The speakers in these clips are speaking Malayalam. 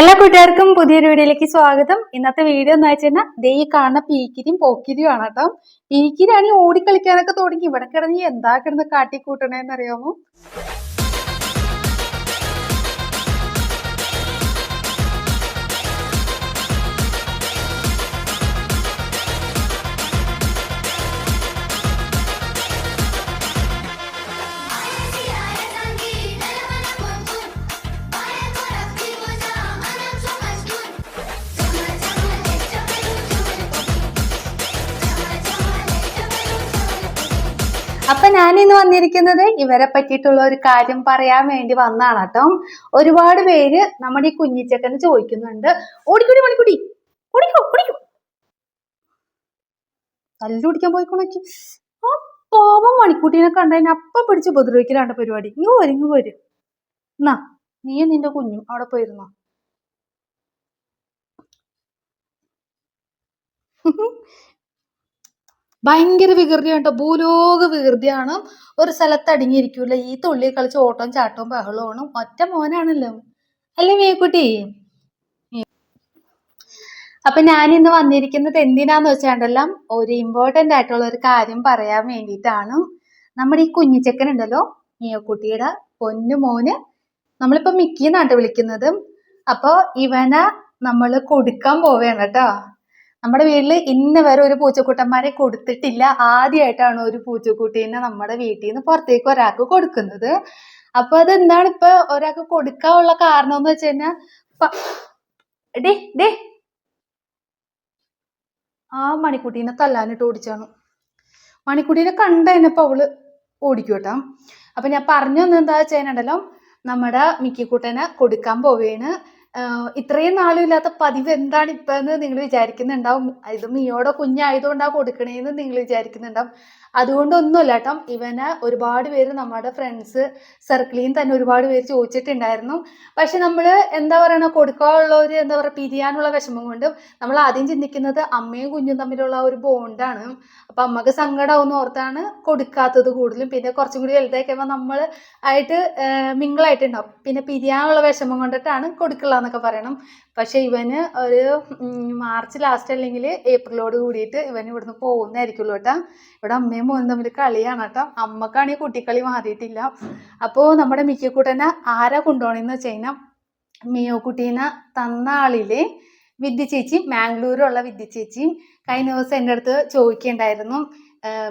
എല്ലാ കൂട്ടുകാർക്കും പുതിയൊരു വീഡിയോയിലേക്ക് സ്വാഗതം. ഇന്നത്തെ വീഡിയോ എന്ന് വെച്ചാൽ ദേ ഈ കാണുന്ന പീക്കിരിയും പോക്കിരിയും ആണ് കേട്ടോ പീക്കിരിയാണെങ്കിൽ ഓടിക്കളിക്കാനൊക്കെ തുടങ്ങി. ഇവിടെ കിടന്ന് എന്താ കിടന്ന് കാട്ടിക്കൂട്ടണേന്ന് അപ്പൊ ഞാൻ ഇന്ന് വന്നിരിക്കുന്നത് ഇവരെ പറ്റിയിട്ടുള്ള ഒരു കാര്യം പറയാൻ വേണ്ടി വന്നാണ് കേട്ടോ. ഒരുപാട് പേര് നമ്മുടെ ഈ കുഞ്ഞിച്ചക്കന് ചോദിക്കുന്നുണ്ട്. ഓടിക്കൂടി മണിക്കൂടി ഓടിക്കോ ഓടിക്കോ. തല്ലു ഓടിക്കാൻ പോയിക്കോണക്കി ആ പാവം മണിക്കുട്ടീനെ കണ്ടതിന് അപ്പ പിടിച്ച് ഉപദ്രവിക്കലാണ് പരിപാടി. ഇങ്ങ് വരും ഇങ്ങ് വരും. എന്നാ നീയും നിന്റെ കുഞ്ഞും അവിടെ പോയിരുന്നോ? ഭയങ്കര വികൃതിയുണ്ട് ഭൂലോക വികൃതിയാണ്. ഒരു സ്ഥലത്ത് അടങ്ങിയിരിക്കൂല? ഈ തുള്ളി കളിച്ച് ഓട്ടവും ചാട്ടവും ബഹളവും ഒറ്റ മോനാണല്ലോ. അല്ലേ മേക്കുട്ടി? അപ്പൊ ഞാൻ ഇന്ന് വന്നിരിക്കുന്നത് എന്തിനാന്ന് വെച്ചാണ്ടെല്ലാം? ഒരു ഇമ്പോർട്ടന്റ് ആയിട്ടുള്ള ഒരു കാര്യം പറയാൻ വേണ്ടിയിട്ടാണ്. നമ്മുടെ ഈ കുഞ്ഞിച്ചക്കൻ ഉണ്ടല്ലോ മീയക്കുട്ടിയുടെ പൊന്നു മോന്. നമ്മളിപ്പോ മിക്കിന്നാട്ട് വിളിക്കുന്നത്. അപ്പോൾ ഇവനെ നമ്മൾ കൊടുക്കാൻ പോവുകയാണ് കേട്ടോ. നമ്മുടെ വീട്ടിൽ ഇന്ന് വരെ ഒരു പൂച്ചക്കുട്ടന്മാരെ കൊടുത്തിട്ടില്ല. ആദ്യമായിട്ടാണ് ഒരു പൂച്ചക്കുട്ടീനെ നമ്മുടെ വീട്ടിൽ നിന്ന് പുറത്തേക്ക് ഒരാൾക്ക് കൊടുക്കുന്നത്. അപ്പൊ അതെന്താണ് ഇപ്പൊ ഒരാൾക്ക് കൊടുക്കാനുള്ള കാരണം എന്ന് വെച്ച് കഴിഞ്ഞാൽ ആ മണിക്കുട്ടീനെ തല്ലാനിട്ട് ഓടിച്ചാണ്. മണിക്കുട്ടീനെ കണ്ട കഴിഞ്ഞപ്പോ അവൾ ഓടിക്കും അപ്പൊ ഞാൻ പറഞ്ഞു തന്നെ എന്താ നമ്മുടെ മിക്കിക്കുട്ടനെ കൊടുക്കാൻ പോവേണ്. ഇത്രയും നാളും ഇല്ലാത്ത പതിവ് എന്താണ് ഇപ്പൊ എന്ന് നിങ്ങൾ വിചാരിക്കുന്നുണ്ടാവും. ഇത് മിയോടെ കുഞ്ഞായതുകൊണ്ടാണ് കൊടുക്കണേന്ന് നിങ്ങൾ വിചാരിക്കുന്നുണ്ടാവും. അതുകൊണ്ടൊന്നുമല്ല കേട്ടോ ഇവനെ ഒരുപാട് പേര് നമ്മുടെ ഫ്രണ്ട്സ് സർക്കിളിൽ നിന്ന് തന്നെ ഒരുപാട് പേര് ചോദിച്ചിട്ടുണ്ടായിരുന്നു. പക്ഷെ നമ്മൾ എന്താ പറയണ കൊടുക്കാനുള്ളവര് എന്താ പറയുക പിരിയാനുള്ള വിഷമം കൊണ്ട് നമ്മൾ ആദ്യം ചിന്തിക്കുന്നത് അമ്മയും കുഞ്ഞും തമ്മിലുള്ള ഒരു ബോണ്ടാണ് അപ്പൊ അമ്മയ്ക്ക് സങ്കടമാവുന്ന ഓർത്താണ് കൊടുക്കാത്തത് കൂടുതലും. പിന്നെ കുറച്ചും കൂടി വലുതായി കഴിയുമ്പോൾ നമ്മൾ ആയിട്ട് മിങ്കിളായിട്ടുണ്ടാവും പിന്നെ പിരിയാനുള്ള വിഷമം കൊണ്ടിട്ടാണ് കൊടുക്കില്ല എന്നൊക്കെ പറയണം. പക്ഷെ ഇവന് ഒരു മാർച്ച് ലാസ്റ്റ് അല്ലെങ്കിൽ ഏപ്രിലോട് കൂടിയിട്ട് ഇവൻ ഇവിടുന്ന് പോകുന്നതായിരിക്കുള്ളൂ കേട്ടോ. ഇവിടെ അമ്മയും മോനും തമ്മിൽ കളിയാണ് കേട്ടോ. അമ്മക്കാണെങ്കിൽ കുട്ടിക്കളി മാറിയിട്ടില്ല. അപ്പോൾ നമ്മുടെ മിക്കക്കൂട്ടനെ ആരാ കൊണ്ടുപോകണമെന്ന് വെച്ച് കഴിഞ്ഞാൽ മിയോ കുട്ടീനെ തന്ന ആളിലെ വിദ്യ ചേച്ചി മാംഗ്ലൂരുള്ള വിദ്യ ചേച്ചി. കഴിഞ്ഞ ദിവസം എന്റെ അടുത്ത് ചോദിക്കുകയുണ്ടായിരുന്നു.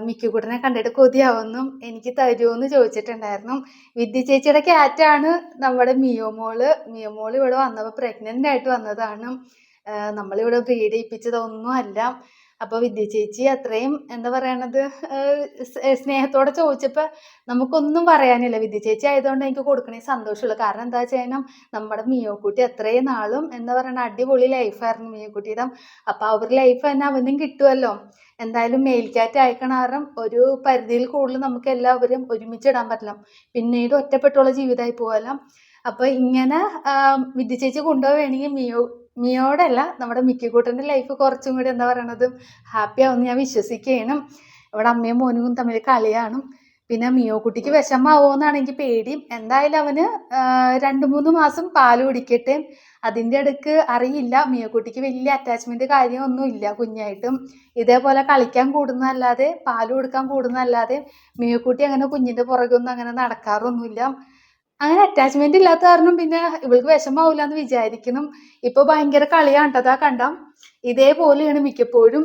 മിക്കുകുട്ടനെ കണ്ടിട്ട് കൊതിയാവുന്നു. എനിക്ക് തരുമെന്ന് ചോദിച്ചിട്ടുണ്ടായിരുന്നു. വിദ്യ ചേച്ചിയുടെ ക്യാറ്റാണ് നമ്മുടെ മിയോ മോൾ. മിയോ മോൾ ഇവിടെ വന്നപ്പോൾ പ്രഗ്നന്റ് ആയിട്ട് വന്നതാണ്. നമ്മളിവിടെ ബ്രീഡ് ചെയ്യിപ്പിച്ചതൊന്നും അല്ല അപ്പോൾ വിദ്യ ചേച്ചി അത്രയും എന്താ പറയണത് സ്നേഹത്തോടെ ചോദിച്ചപ്പോൾ നമുക്കൊന്നും പറയാനില്ല. വിദ്യ ചേച്ചി ആയതുകൊണ്ട് എനിക്ക് കൊടുക്കണേ സന്തോഷമുള്ളൂ. കാരണം എന്താ വെച്ച് കഴിഞ്ഞാൽ നമ്മുടെ മിയോക്കുട്ടി അത്രയും നാളും എന്താ പറയണ അടിപൊളി ലൈഫായിരുന്നു മിയോക്കുട്ടിയുടെ. അപ്പോൾ ഒരു ലൈഫ് തന്നെ അവനും കിട്ടുമല്ലോ എന്തായാലും മേൽക്കാറ്റ് അയക്കണ കാരണം ഒരു പരിധിയിൽ കൂടുതൽ നമുക്ക് എല്ലാവരും ഒരുമിച്ചിടാൻ പറ്റില്ല. പിന്നീട് ഒറ്റപ്പെട്ടുള്ള ജീവിതമായി പോകാലോ അപ്പോൾ ഇങ്ങനെ വിദ്യ ചേച്ചി കൊണ്ടുപോവുകയാണെങ്കിൽ മിയോ മിയോടല്ല നമ്മുടെ മിക്കിക്കൂട്ടന്റെ ലൈഫ് കുറച്ചും കൂടി എന്താ പറയണത് ഹാപ്പി ആവുമെന്ന് ഞാൻ വിശ്വസിക്കുകയാണ്. ഇവിടെ അമ്മയും മോനും തമ്മിൽ കളിയാണ്. പിന്നെ മിയോ കുട്ടിക്ക് വിഷമാവുമെന്നാണ് എനിക്ക് പേടി എന്തായാലും അവന് രണ്ട് മൂന്ന് മാസം പാൽ കുടിക്കട്ടെ. അതിന്റെ അടുക്ക് അറിയില്ല. മിയോ കുട്ടിക്ക് വലിയ അറ്റാച്ച്മെന്റ് കാര്യമൊന്നും ഇല്ല കുഞ്ഞായിട്ടും. ഇതേപോലെ കളിക്കാൻ കൂടുന്നതല്ലാതെ പാൽ കൊടുക്കാൻ കൂടുന്നതല്ലാതെ മിയോ കുട്ടി അങ്ങനെ കുഞ്ഞിന്റെ പുറകൊന്നും അങ്ങനെ നടക്കാറൊന്നുമില്ല. അങ്ങനെ അറ്റാച്ച്മെന്റ് ഇല്ലാത്ത കാരണം പിന്നെ ഇവൾക്ക് വിഷമാവില്ല എന്ന് വിചാരിക്കണം ഇപ്പൊ ഭയങ്കര കളിയാണ് കണ്ടാം? ഇതേപോലെയാണ് മിക്കപ്പോഴും.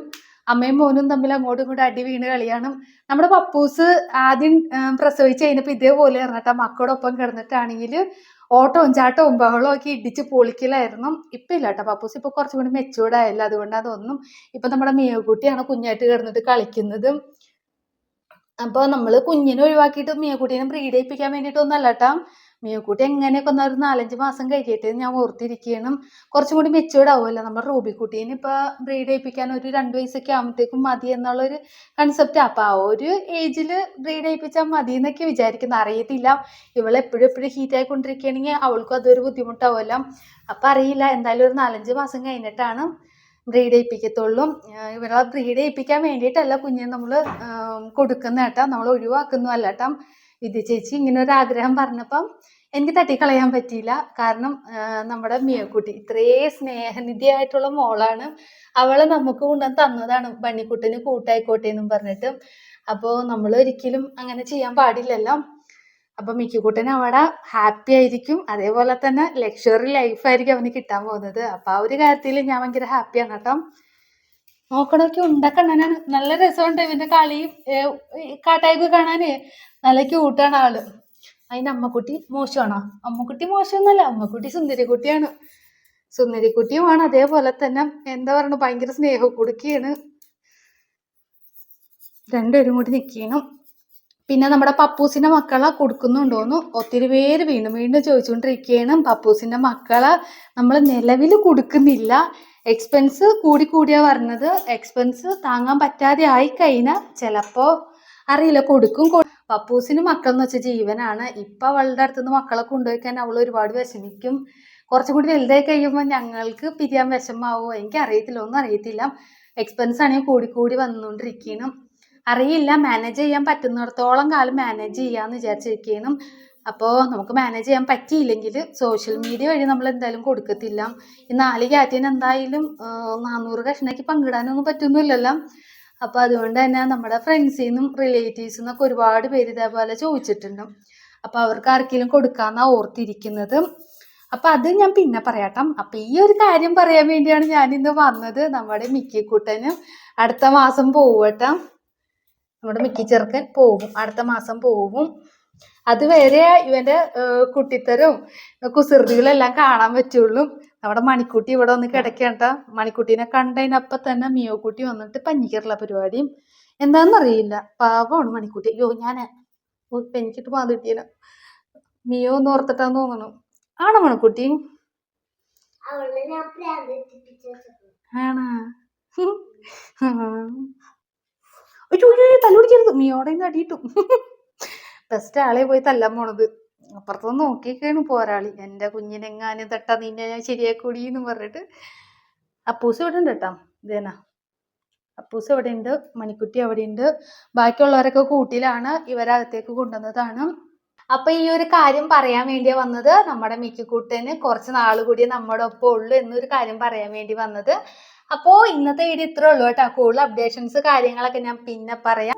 അമ്മയും മോനും തമ്മിൽ അങ്ങോട്ടും ഇങ്ങോട്ടും അടി വീണ് കളിയാണ്. നമ്മുടെ പപ്പൂസ് ആദ്യം പ്രസവിച്ച് കഴിഞ്ഞപ്പോൾ ഇതേപോലെ ഇറങ്ങട്ടെ മക്കളോടൊപ്പം കിടന്നിട്ടാണെങ്കിൽ ഓട്ടവും ചാട്ടവും ബഹളവും ഒക്കെ ഇടിച്ച് പൊളിക്കലായിരുന്നു. ഇപ്പം ഇല്ല കേട്ടോ പപ്പൂസ് ഇപ്പോൾ കുറച്ചും കൂടി മെച്ചൂർഡ് അതുകൊണ്ട് അതൊന്നും ഇപ്പം നമ്മുടെ മിയക്കുട്ടിയാണ് കുഞ്ഞായിട്ട് കിടന്നിട്ട് കളിക്കുന്നത്. അപ്പോൾ നമ്മൾ കുഞ്ഞിനെ ഒഴിവാക്കിയിട്ട് മിയക്കുട്ടീനെ ബ്രീഡ് വേണ്ടിയിട്ടൊന്നും അല്ല കേട്ടോ. മിയക്കുട്ടി എങ്ങനെയൊക്കെ ഒന്ന് ഒരു നാലഞ്ച് മാസം കഴിഞ്ഞിട്ട് ഞാൻ ഓർത്തിരിക്കുകയാണ് കുറച്ചും കൂടി മെച്ചൂർഡ് ആവുമല്ലോ നമ്മുടെ റൂബിക്കുട്ടീനെ. ഇപ്പോൾ ബ്രീഡ് ചെയ്യിപ്പിക്കാൻ ഒരു രണ്ട് വയസ്സൊക്കെ ആകുമ്പോഴത്തേക്കും മതി എന്നുള്ളൊരു കൺസെപ്റ്റ് അപ്പോൾ ആ ഒരു ഏജിൽ ബ്രീഡ് ചെയ്യിപ്പിച്ചാൽ മതി എന്നൊക്കെ വിചാരിക്കുന്നു. അറിയത്തില്ല. ഇവൾ എപ്പോഴും എപ്പോഴും ഹീറ്റ് ആയിക്കൊണ്ടിരിക്കുകയാണെങ്കിൽ അവൾക്കും അതൊരു ബുദ്ധിമുട്ടാവുമല്ലോ. അപ്പം അറിയില്ല. എന്തായാലും ഒരു നാലഞ്ച് മാസം കഴിഞ്ഞിട്ടാണ് ബ്രീഡ് ചെയ്യിപ്പിക്കത്തുള്ളൂ ഇവരെ ഇവളെ ബ്രീഡ് ചെയ്യിപ്പിക്കാൻ വേണ്ടിയിട്ടല്ല കുഞ്ഞിനെ നമ്മൾ കൊടുക്കുന്ന കേട്ടോ നമ്മൾ ഒഴിവാക്കുന്നു അല്ല കേട്ടോ. വിദ്യ ചേച്ചി ഇങ്ങനെ ഒരു ആഗ്രഹം പറഞ്ഞപ്പം എനിക്ക് തട്ടിക്കളയാൻ പറ്റിയില്ല. കാരണം നമ്മുടെ മിയക്കുട്ടി ഇത്രേ സ്നേഹനിധിയായിട്ടുള്ള മോളാണ്. അവൾ നമുക്ക് കൊണ്ടുവന്ന് തന്നതാണ്. ബണ്ണിക്കുട്ടിന് കൂട്ടായിക്കോട്ടെ എന്നും പറഞ്ഞിട്ട്. അപ്പോൾ നമ്മൾ ഒരിക്കലും അങ്ങനെ ചെയ്യാൻ പാടില്ലല്ലോ. അപ്പൊ മിക്കിക്കുട്ടൻ അവിടെ ഹാപ്പി ആയിരിക്കും. അതേപോലെ തന്നെ ലക്ഷറി ലൈഫായിരിക്കും അവന് കിട്ടാൻ പോകുന്നത്. അപ്പൊ ആ ഒരു കാര്യത്തിൽ ഞാൻ ഭയങ്കര ഹാപ്പിയാണ് കേട്ടോ. നോക്കണൊക്കെ ഉണ്ടക്കണ്ണനാണ് നല്ല രസമുണ്ട് ഇവന്റെ കളിയും. കാട്ടായ്പ കാണാനേ. നല്ല ക്യൂട്ടാണ് ആൾ. അതിന് അമ്മക്കുട്ടി മോശമാണോ? അമ്മക്കുട്ടി മോശമൊന്നുമല്ല അമ്മക്കുട്ടി സുന്ദരിക്കുട്ടിയാണ്. സുന്ദരിക്കുട്ടിയുമാണ് അതേപോലെ തന്നെ എന്താ പറയുക ഭയങ്കര സ്നേഹം കൊടുക്കുകയാണ്. രണ്ടുപേരും കൂടി നിൽക്കണം പിന്നെ നമ്മുടെ പപ്പൂസിന്റെ മക്കളെ കൊടുക്കുന്നുണ്ടോന്ന് ഒത്തിരി പേര് വീണ്ടും വീണ്ടും ചോദിച്ചുകൊണ്ടിരിക്കുകയാണ്. പപ്പൂസിന്റെ മക്കളെ നമ്മൾ നിലവിൽ കൊടുക്കുന്നില്ല. എക്സ്പെൻസ് കൂടി കൂടിയാ പറഞ്ഞത് എക്സ്പെൻസ് താങ്ങാൻ പറ്റാതെ ആയി കഴിഞ്ഞാൽ ചിലപ്പോ അറിയില്ല കൊടുക്കും. പപ്പൂസിന് മക്കൾ വെച്ച ജീവനാണ്. ഇപ്പൊ അവളുടെ അടുത്തുനിന്ന് മക്കളെ കൊണ്ടുപോയിക്കാൻ അവൾ ഒരുപാട് വിഷമിക്കും. കുറച്ചും കൂടി വലുതായി കഴിയുമ്പോൾ ഞങ്ങൾക്ക് പിരിയാൻ വിഷമാവോ എനിക്ക് അറിയത്തില്ല. ഒന്നും അറിയത്തില്ല. എക്സ്പെൻസ് ആണെങ്കിൽ കൂടി കൂടി വന്നുകൊണ്ടിരിക്കണം. അറിയില്ല. മാനേജ് ചെയ്യാൻ പറ്റുന്നിടത്തോളം കാലം മാനേജ് ചെയ്യാന്ന് വിചാരിച്ചിരിക്കണം അപ്പോൾ നമുക്ക് മാനേജ് ചെയ്യാൻ പറ്റിയില്ലെങ്കിൽ സോഷ്യൽ മീഡിയ വഴി നമ്മൾ എന്തായാലും കൊടുക്കത്തില്ല. ഈ നാല് ക്യാറ്റിന് എന്തായാലും നാനൂറ് കഷ്ണാക്കി പങ്കിടാനൊന്നും പറ്റുന്നില്ലല്ലോ. അപ്പോൾ അതുകൊണ്ട് തന്നെ നമ്മുടെ ഫ്രണ്ട്സിൽ നിന്നും റിലേറ്റീവ്സിൽ നിന്നൊക്കെ ഒരുപാട് പേര് ഇതേപോലെ ചോദിച്ചിട്ടുണ്ട്. അപ്പോൾ അവർക്ക് ആർക്കെങ്കിലും കൊടുക്കാന്നാ ഓർത്തിരിക്കുന്നത്. അപ്പൊ അത് ഞാൻ പിന്നെ പറയാട്ടോ. അപ്പൊ ഈ ഒരു കാര്യം പറയാൻ വേണ്ടിയാണ് ഇന്ന് വന്നത് നമ്മുടെ മിക്കിക്കുട്ടന് അടുത്ത മാസം പോവട്ടെ. നമ്മുടെ മിക്കി ചെറുക്കൻ പോകും അടുത്ത മാസം പോകും അതുവരെ ഇവന്റെ കുട്ടിത്തരവും കുസൃതികളെല്ലാം കാണാൻ പറ്റുള്ളൂ. നമ്മുടെ മണിക്കുട്ടി ഇവിടെ വന്ന് കിടക്കേണ്ട. മണിക്കുട്ടീനെ കണ്ടതിനപ്പം തന്നെ മിയോ കുട്ടി വന്നിട്ട് പഞ്ഞിക്കറുള്ള പരിപാടിയും എന്താണെന്നറിയില്ല പാവമാണ് മണിക്കുട്ടി. അയ്യോ ഞാൻ പെനിക്കിട്ട് മാതിട്ടിയന മിയോ എന്ന് ഓർത്തിട്ടാന്ന് തോന്നണു. ആണോ മണിക്കുട്ടി? ആണോ? തല്ലുപിടിക്കരുത് മിയോടെ അടിയിട്ടു. ബെസ്റ്റ് ആളെ പോയി തല്ലാൻ പോണത്. അപ്പുറത്തൊന്ന് നോക്കിയൊക്കെയാണ് പോരാളി. എന്റെ കുഞ്ഞിനെങ്ങാനും തട്ടാ നിന്നെ ഞാൻ ശരിയാക്കൂടി എന്ന് പറഞ്ഞിട്ട്. അപ്പൂസ് ഇവിടെ ഉണ്ട് കേട്ടോ ഇതേനാ. അപ്പൂസ് അവിടെ ഉണ്ട് മണിക്കുട്ടി അവിടെ ഉണ്ട് ബാക്കിയുള്ളവരൊക്കെ കൂട്ടിലാണ് ഇവരകത്തേക്ക് കൊണ്ടുവന്നതാണ്. അപ്പൊ ഈ ഒരു കാര്യം പറയാൻ വേണ്ടി വന്നത്. നമ്മുടെ മിക്കിക്കുട്ടന് കുറച്ച് നാൾ കൂടി നമ്മുടെ ഒപ്പം ഉള്ളു എന്നൊരു കാര്യം പറയാൻ വേണ്ടി വന്നത്. അപ്പോ ഇന്നത്തെ വീഡിയോ ഇത്രേ ഉള്ളൂ കേട്ടോ. കൂടുതൽ അപ്ഡേഷൻസ് കാര്യങ്ങളൊക്കെ ഞാൻ പിന്നെ പറയാം.